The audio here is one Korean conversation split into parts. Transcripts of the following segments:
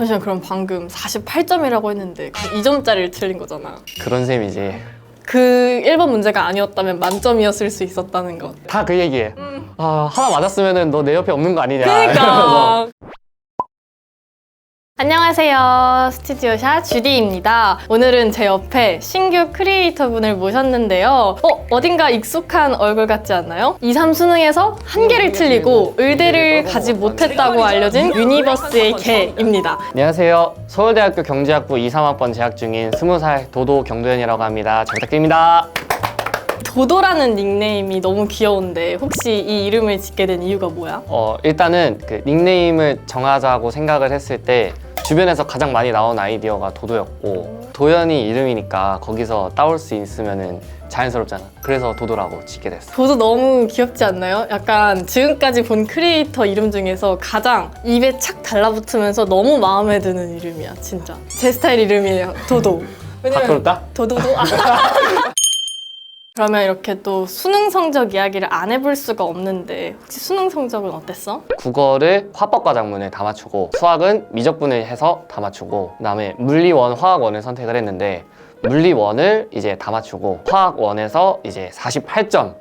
잠시만 그럼 방금 48점이라고 했는데 그 2점짜리를 틀린 거잖아. 그런 셈이지. 그 1번 문제가 아니었다면 만점이었을 수 있었다는 것. 다 그 얘기해. 아, 하나 맞았으면은 너 내 옆에 없는 거 아니냐. 그러니까. 안녕하세요. 스튜디오샷 주디입니다. 오늘은 제 옆에 신규 크리에이터 분을 모셨는데요. 어, 어딘가 익숙한 얼굴 같지 않나요? 2, 3 수능에서 한 개를 틀리고 의대를 가지 못했다고 알려진 유니버스의 개입니다. 안녕하세요. 서울대학교 경제학부 2, 3학번 재학 중인 20살 도도 경도현이라고 합니다. 잘 부탁드립니다. 도도라는 닉네임이 너무 귀여운데 혹시 이 이름을 짓게 된 이유가 뭐야? 어, 일단은 그 닉네임을 정하자고 생각을 했을 때 주변에서 가장 많이 나온 아이디어가 도도였고 도현이 이름이니까 거기서 따올 수 있으면은 자연스럽잖아. 그래서 도도라고 짓게 됐어. 도도 너무 귀엽지 않나요? 약간 지금까지 본 크리에이터 이름 중에서 가장 입에 착 달라붙으면서 너무 마음에 드는 이름이야, 진짜. 제 스타일 이름이에요, 도도. 바꾸었다? 도도도. 아. 그러면 이렇게 또 수능 성적 이야기를 안 해볼 수가 없는데 혹시 수능 성적은 어땠어? 국어를 화법 과장문을 다 맞추고 수학은 미적분을 해서 다 맞추고 그다음에 물리원, 화학원을 선택을 했는데 물리원을 이제 다 맞추고 화학원에서 이제 48점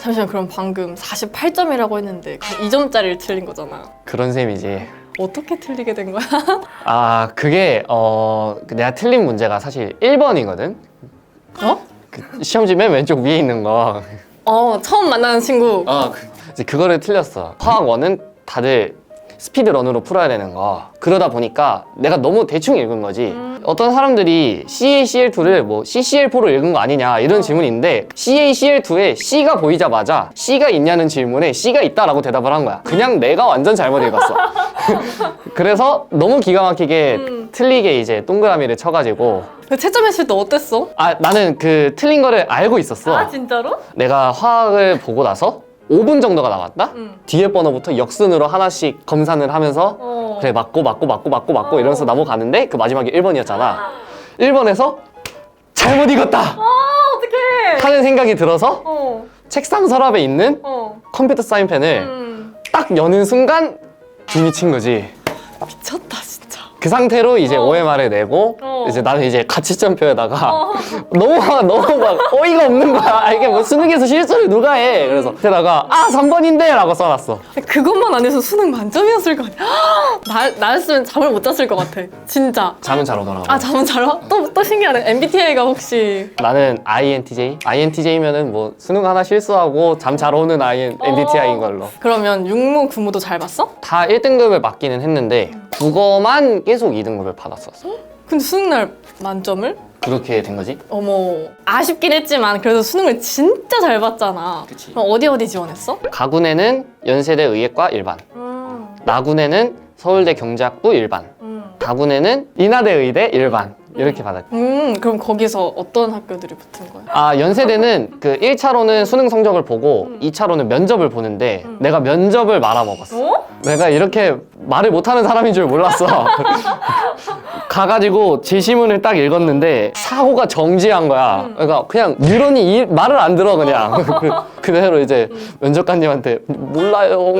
잠시만 그럼 방금 48점이라고 했는데 그 2점짜리를 틀린 거잖아. 그런 셈이지. 어떻게 틀리게 된 거야? 아 그게 어 내가 틀린 문제가 사실 1번이거든. 어? 그 시험지 맨 왼쪽 위에 있는 거. 어, 처음 만나는 친구. 아 그, 이제 그거를 틀렸어. 화학 원은 다들 스피드런으로 풀어야 되는 거. 그러다 보니까 내가 너무 대충 읽은 거지. 어떤 사람들이 CaCl2를 뭐 CCl4로 읽은 거 아니냐 이런 질문이 있는데 CaCl2에 C가 보이자마자 C가 있냐는 질문에 C가 있다라고 대답을 한 거야. 그냥 내가 완전 잘못 읽었어. 그래서 너무 기가 막히게 틀리게 이제 동그라미를 쳐가지고 그 채점했을 때 어땠어? 아 나는 그 틀린 거를 알고 있었어. 아, 진짜로? 내가 화학을 보고 나서 5분 정도가 남았다? 응. 뒤에 번호부터 역순으로 하나씩 검산을 하면서 어. 그래 맞고 맞고 맞고 맞고 맞고 이러면서 넘어가는데 그 마지막에 1번이었잖아 1번에서 잘못 읽었다 아, 어떡해. 하는 생각이 들어서 어, 책상 서랍에 있는 어. 컴퓨터 사인펜을 음. 딱 여는 순간 중이 친 거지 미쳤다, 진짜. 그 상태로 이제 어. OMR을 내고 어. 이제 나는 이제 가치점표에다가 너무 너무 막 어이가 없는 거야 아, 이게 뭐 수능에서 실수를 누가 해 그래서 그때다가 아 3번인데 라고 써놨어 그것만 안 해서 수능 만점이었을 거 아니야. 나, 나였으면 잠을 못 잤을 것 같아. 진짜. 잠은 잘 오더라고 아, 잠은 잘 와? 또, 또 신기하네. MBTI가 혹시. 나는 INTJ INTJ면은 뭐 수능 하나 실수하고 잠 잘 오는 IN, MBTI인 걸로 그러면 육무, 구무도 잘 봤어? 다 1등급을 맞기는 했는데 국어만 계속 2등급을 받았었어 근데 수능날 만점을? 그렇게 된 거지 어머. 아쉽긴 했지만 그래도 수능을 진짜 잘 봤잖아. 그치. 그럼 어디 어디 지원했어? 가군에는 연세대 의예과 일반 음, 나군에는 서울대 경제학부 일반 음. 다군에는 인하대 의대 일반 이렇게 받았지 음, 그럼 거기서 어떤 학교들이 붙은 거야? 아 연세대는 그 1차로는 수능 성적을 보고 2차로는 면접을 보는데 내가 면접을 말아먹었어. 어? 내가 이렇게 말을 못하는 사람인 줄 몰랐어. 가가지고 제시문을 딱 읽었는데 사고가 정지한 거야. 그러니까 그냥 뉴런이 이- 말을 안 들어 그냥. 그- 그대로 이제 면접관님한테 몰라요.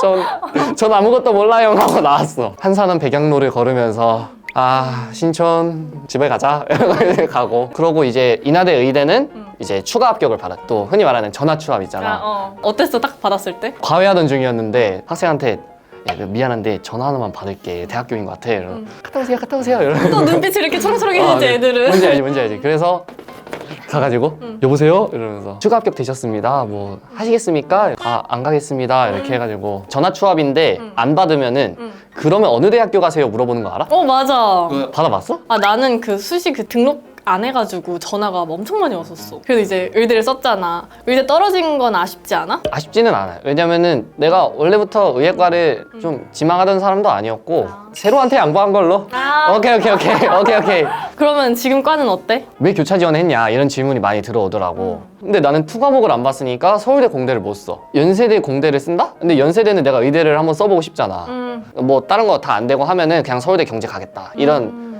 전, 전 아무것도 몰라요 하고 나왔어. 한산한 백양로를 걸으면서 아 신촌 집에 가자. 이러고 가고. 그러고 이제 인하대 의대는 이제 추가 합격을 받았 또 흔히 말하는 전화 추합 있잖아. 아, 어. 어땠어? 딱 받았을 때? 과외하던 중이었는데 학생한테 야, 그 미안한데 전화 하나만 받을게. 대학교인 것 같아. 이러면 갔다 오세요 갔다 오세요. 이러면 또 눈빛이 이렇게 초롱초롱해지지, 아, 네. 애들은. 뭔지 알지 뭔지 알지. 그래서 가가지고 여보세요? 이러면서 추가 합격 되셨습니다. 뭐 하시겠습니까 아 안 가겠습니다. 이렇게 해가지고 전화 추합인데 안 받으면은 그러면 어느 대학교 가세요? 물어보는 거 알아? 어, 맞아. 받아봤어? 아, 나는 그 수시 그 등록 안 해가지고 전화가 엄청 많이 왔었어. 그래서 이제 의대를 썼잖아. 의대 떨어진 건 아쉽지 않아? 아쉽지는 않아요. 왜냐면은 내가 원래부터 의예과를 좀 지망하던 사람도 아니었고 새로한테 양보한 걸로. 아. 오케이 오케이 오케이 오케이 오케이. 그러면 지금 과는 어때? 왜 교차 지원했냐 이런 질문이 많이 들어오더라고. 근데 나는 투 과목을 안 봤으니까 서울대 공대를 못 써. 연세대 공대를 쓴다? 근데 연세대는 내가 의대를 한번 써보고 싶잖아. 음. 뭐 다른 거 다 안 되고 하면은 그냥 서울대 경제 가겠다. 이런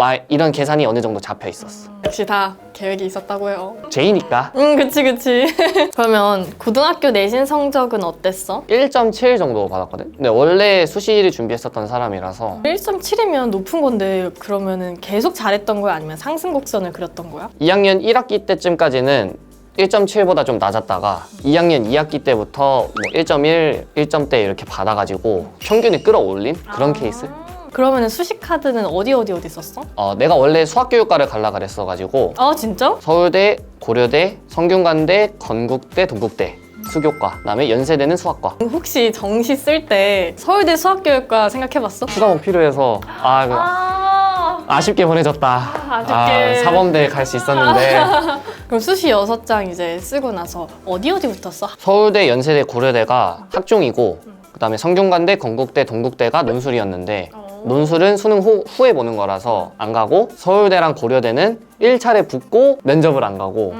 마- 이런 계산이 어느 정도 잡혀 있었어. 역시 다 계획이 있었다고요. 제이니까 음, 그치, 그치. 그러면 고등학교 내신 성적은 어땠어? 1.7 정도 받았거든. 근데 원래 수시를 준비했었던 사람이라서 1.7이면 높은 건데 그러면은 계속 잘했던 거야? 아니면 상승 곡선을 그렸던 거야? 2학년 1학기 때쯤까지는 1.7보다 좀 낮았다가 2학년 2학기 때부터 뭐 1.1, 1점대 이렇게 받아가지고 평균을 끌어올린 그런 케이스? 그러면은 수식 카드는 어디 어디 어디 썼어? 어, 내가 원래 수학교육과를 갈라 그랬어가지고 아 진짜? 서울대, 고려대, 성균관대, 건국대, 동국대 수교과 그다음에 연세대는 수학과 혹시 정시 쓸 때 서울대 수학교육과 생각해봤어? 수강은 필요해서 아 이거 아 아쉽게 보내줬다 아쉽게. 아, 사범대 갈 수 있었는데 그럼 수시 여섯 장 이제 쓰고 나서 어디 어디 붙었어? 서울대, 연세대, 고려대가 학종이고 그다음에 성균관대, 건국대, 동국대가 논술이었는데 논술은 수능 후, 후에 보는 거라서 안 가고 서울대랑 고려대는 1차례 붙고 면접을 안 가고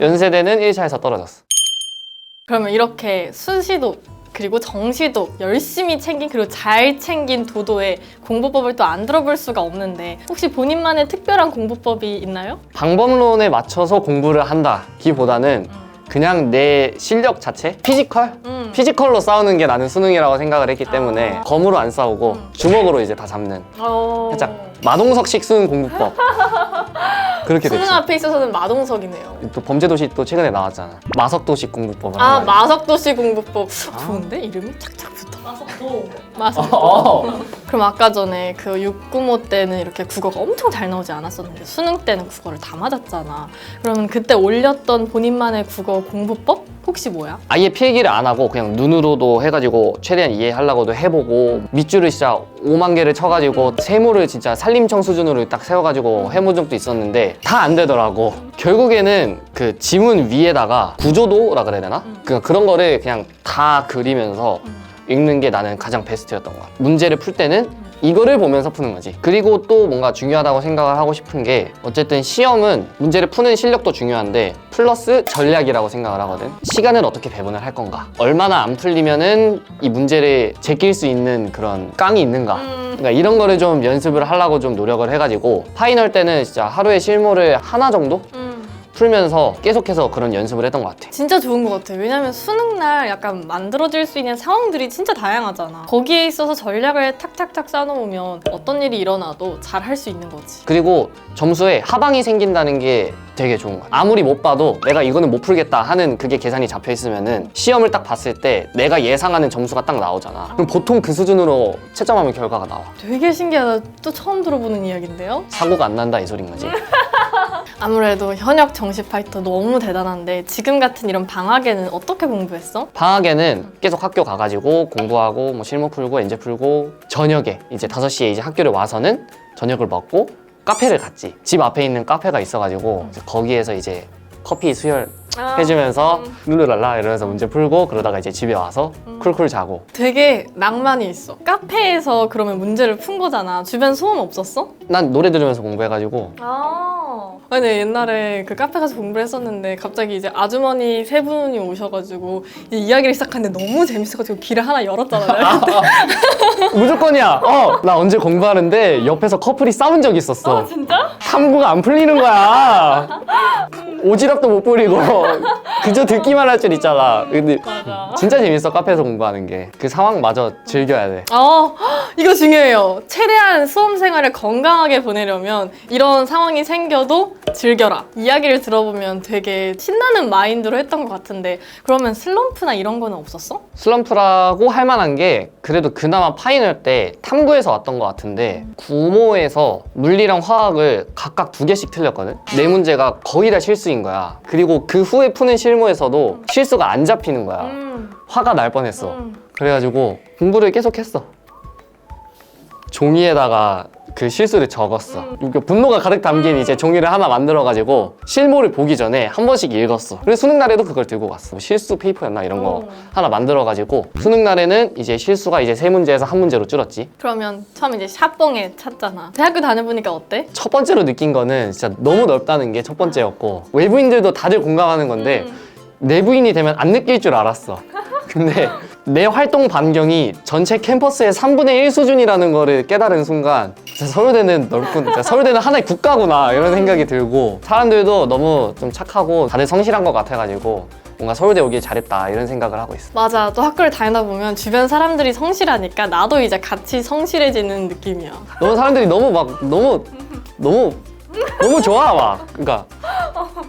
연세대는 1차에서 떨어졌어 그러면 이렇게 수시도 그리고 정시도 열심히 챙긴 그리고 잘 챙긴 도도의 공부법을 또 안 들어볼 수가 없는데 혹시 본인만의 특별한 공부법이 있나요? 방법론에 맞춰서 공부를 한다기보다는 그냥 내 실력 자체? 피지컬? 음. 피지컬로 싸우는 게 나는 수능이라고 생각을 했기 때문에 검으로 안 싸우고 주먹으로 이제 다 잡는. 어... 살짝 마동석식 수능 공부법. 그렇게 됐지. 수능 앞에 있어서는 마동석이네요. 또 범죄도시 또 최근에 나왔잖아. 마석도식 공부법을 아. 마석도시 공부법. 좋은데? 이름이 착착 붙어. 마석도. 마석도. 어. 그럼 아까 전에 그 695 때는 이렇게 국어가 엄청 잘 나오지 않았었는데 수능 때는 국어를 다 맞았잖아. 그러면 그때 올렸던 본인만의 국어 공부법 혹시 뭐야? 아예 필기를 안 하고 그냥 눈으로도 해가지고 최대한 이해하려고도 해보고 밑줄을 진짜 5만 개를 쳐가지고 세모를 진짜 산림청 수준으로 딱 세워가지고 해본 적도 있었는데 다 안 되더라고 결국에는 그 지문 위에다가 구조도라 그래야 되나? 그 그런 거를 그냥 다 그리면서 읽는 게 나는 가장 베스트였던 것 같아 문제를 풀 때는 이거를 보면서 푸는 거지. 그리고 또 뭔가 중요하다고 생각을 하고 싶은 게 어쨌든 시험은 문제를 푸는 실력도 중요한데 플러스 전략이라고 생각을 하거든. 시간을 어떻게 배분을 할 건가? 얼마나 안 풀리면은 이 문제를 제낄 수 있는 그런 깡이 있는가? 그러니까 이런 거를 좀 연습을 하려고 좀 노력을 해가지고 파이널 때는 진짜 하루에 실무를 하나 정도 풀면서 계속해서 그런 연습을 했던 것 같아. 진짜 좋은 것 같아. 왜냐면 수능 날 약간 만들어질 수 있는 상황들이 진짜 다양하잖아. 거기에 있어서 전략을 탁탁탁 쌓아놓으면 어떤 일이 일어나도 잘 할 수 있는 거지. 그리고 점수에 하방이 생긴다는 게 되게 좋은 거야. 아무리 못 봐도 내가 이거는 못 풀겠다 하는 그게 계산이 잡혀 있으면은 시험을 딱 봤을 때 내가 예상하는 점수가 딱 나오잖아. 그럼 보통 그 수준으로 채점하면 결과가 나와. 되게 신기하다. 또 처음 들어보는 이야기인데요. 사고가 안 난다 이 소린 거지. 아무래도 현역 정시 파이터 너무 대단한데 지금 같은 이런 방학에는 어떻게 공부했어? 방학에는 계속 학교 가가지고 공부하고 뭐 실무 풀고 엔제 풀고 저녁에 이제 5시에 이제 학교를 와서는 저녁을 먹고 카페를 갔지. 집 앞에 있는 카페가 있어가지고 거기에서 이제 커피 수혈 해주면서 룰루랄라 이러면서 문제 풀고 그러다가 이제 집에 와서 쿨쿨 자고 되게 낭만이 있어. 카페에서 그러면 문제를 푼 거잖아. 주변 소음 없었어? 난 노래 들으면서 공부해가지고 아. 아니 옛날에 그 카페 가서 공부를 했었는데 갑자기 이제 아주머니 세 분이 오셔가지고 이제 이야기를 시작하는데 너무 재밌어가지고 길을 하나 열었잖아요. 무조건이야 어 나 언제 공부하는데 옆에서 커플이 싸운 적 있었어 진짜? 탐구가 안 풀리는 거야 오지랖도 못 부리고 그저 듣기만 할 줄 있잖아 근데 맞아. 진짜 재밌어 카페에서 공부하는 게 그 상황마저 즐겨야 돼 어, 이거 중요해요. 최대한 수험 생활을 건강하게 보내려면 이런 상황이 생겨도 즐겨라. 이야기를 들어보면 되게 신나는 마인드로 했던 것 같은데 그러면 슬럼프나 이런 거는 없었어? 슬럼프라고 할 만한 게 그래도 그나마 파이널 때 탐구에서 왔던 것 같은데 구모에서 물리랑 화학을 각각 두 개씩 틀렸거든 네 문제가 거의 다 실수인 거야 그리고 그 후에 푸는 실무에서도 실수가 안 잡히는 거야 음. 화가 날 뻔했어 음. 그래가지고 공부를 계속 했어 종이에다가 그 실수를 적었어 그 분노가 가득 담긴 이제 종이를 하나 만들어가지고 실무를 보기 전에 한 번씩 읽었어 그래서 수능 날에도 그걸 들고 갔어 뭐 실수 페이퍼였나 이런 거 어. 하나 만들어가지고 수능 날에는 이제 실수가 이제 세 문제에서 한 문제로 줄었지 그러면 처음 이제 샷봉에 찼잖아. 대학교 다녀보니까 어때? 첫 번째로 느낀 거는 진짜 너무 넓다는 게 첫 번째였고 외부인들도 다들 공감하는 건데 내부인이 되면 안 느낄 줄 알았어 근데 내 활동 반경이 전체 캠퍼스의 3분의 1 수준이라는 거를 깨달은 순간 진짜 서울대는 넓군. 진짜 서울대는 하나의 국가구나 이런 생각이 들고 사람들도 너무 좀 착하고 다들 성실한 것 같아가지고 뭔가 서울대 오길 잘했다 이런 생각을 하고 있어. 맞아. 또 학교를 다니다 보면 주변 사람들이 성실하니까 나도 이제 같이 성실해지는 느낌이야. 너무 사람들이 너무 막 너무 너무 너무 좋아 막. 그러니까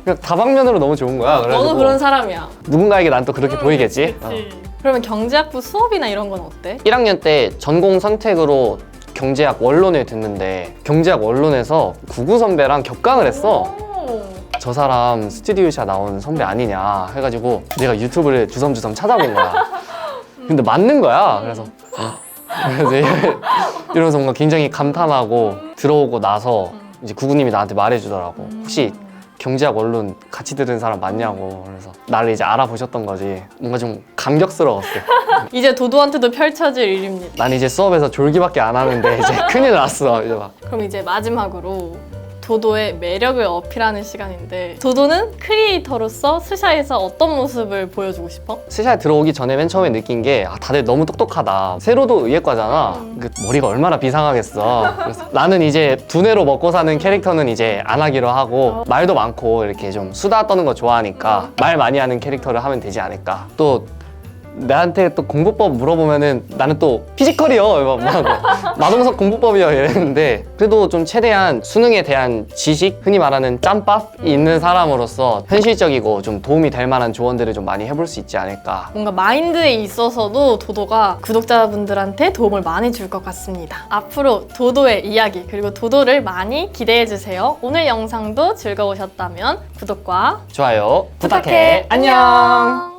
그냥 다방면으로 너무 좋은 거야. 그래가지고 너도 그런 사람이야. 누군가에게 난 또 그렇게 보이겠지. 어. 그 러면 경제학부 수업이나 이런 건 어때? 1학년 때 전공 선택으로 경제학 원론을 듣는데 경제학 원론에서 구구 선배랑 격강을 했어. 오. 저 사람 스튜디오샷 나온 선배 아니냐 해가지고 내가 유튜브를 주섬주섬 찾아본 거야. 근데 맞는 거야. 그래서 그래서 이러면서 뭔가 굉장히 감탄하고 들어오고 나서 이제 구구님이 나한테 말해주더라고. 혹시 경제학 원론 같이 들은 사람 맞냐고. 그래서 나를 이제 알아보셨던 거지. 뭔가 좀 감격스러웠어. 이제 도도한테도 펼쳐질 일입니다. 난 이제 수업에서 졸기밖에 안 하는데 이제 큰일 났어. 이제 막 그럼 이제 마지막으로 도도의 매력을 어필하는 시간인데 도도는 크리에이터로서 스샤에서 어떤 모습을 보여주고 싶어? 스샤에 들어오기 전에 맨 처음에 느낀 게 아, 다들 너무 똑똑하다. 세로도 의예과잖아. 그 머리가 얼마나 비상하겠어. 그래서 나는 이제 두뇌로 먹고 사는 캐릭터는 이제 안 하기로 하고 말도 많고 이렇게 좀 수다 떠는 거 좋아하니까 말 많이 하는 캐릭터를 하면 되지 않을까. 또 나한테 또 공부법 물어보면은 나는 또 피지컬이요. 막 뭐라고. 마동석 공부법이요. 이랬는데 그래도 좀 최대한 수능에 대한 지식, 흔히 말하는 짬밥이 있는 사람으로서 현실적이고 좀 도움이 될 만한 조언들을 좀 많이 해볼 수 있지 않을까. 뭔가 마인드에 있어서도 도도가 구독자분들한테 도움을 많이 줄 것 같습니다. 앞으로 도도의 이야기 그리고 도도를 많이 기대해 주세요. 오늘 영상도 즐거우셨다면 구독과 좋아요. 부탁해. 부탁해. 안녕.